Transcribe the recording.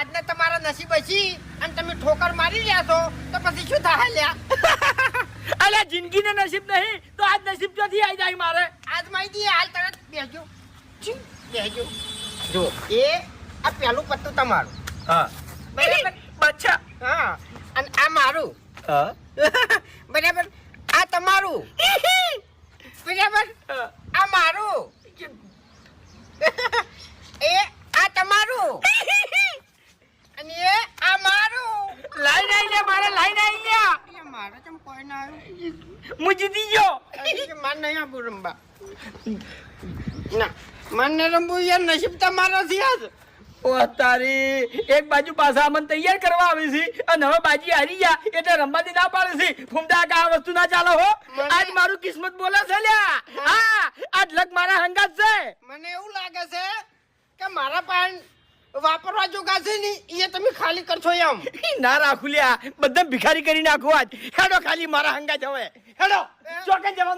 આજના તમારા નસીબ હશી અને તમે ઠોકર મારી રહ્યા છો તો પછી શું થાય લ્યા? અલ્યા જિંદગીને નસીબ નહીં તો આજ નસીબ ક્યાંથી આવી જાય મારે? આજ માહિતી હાલ તરત બેસજો બેસજો જો. એ આ પહેલું પત્તું તમારું. હા. બરાબર? બચ્ચા હા. અને આ મારું. હા. બરાબર? આ તમારું બરાબર આ મારું એ આ તમારું અને એ આ મારું લાઈન આવી લે મારે લાઈન આવી ગયા એ મારે કેમ કોઈ ના આવ્યું હું જીતી ગયો માર નહીં આપું રમવા ના મને રમવું યાર નસીબ તમારો છે આજ ઓ તારી એક બાજુ પાછા અમને તૈયાર કરવા આવી છે અને હવે બાજી હારી ગયા એટલે રમવાથી ના પાડે છે ફૂમતા કે આ વસ્તુ ના ચાલે હો આજ મારું કિસ્મત બોલે છે લ્યા હા આજ લગ મારા હંગાત છે મને એવું લાગે છે કે મારા પાન વાપરવા જોગા છે ને એ તમે ખાલી કરશો એમ. ના રાખું લ્યા બધા ભિખારી કરી નાખું આજ. હેડો ખાલી મારા હંગા જવે હેડો. ચોકે જવાનું.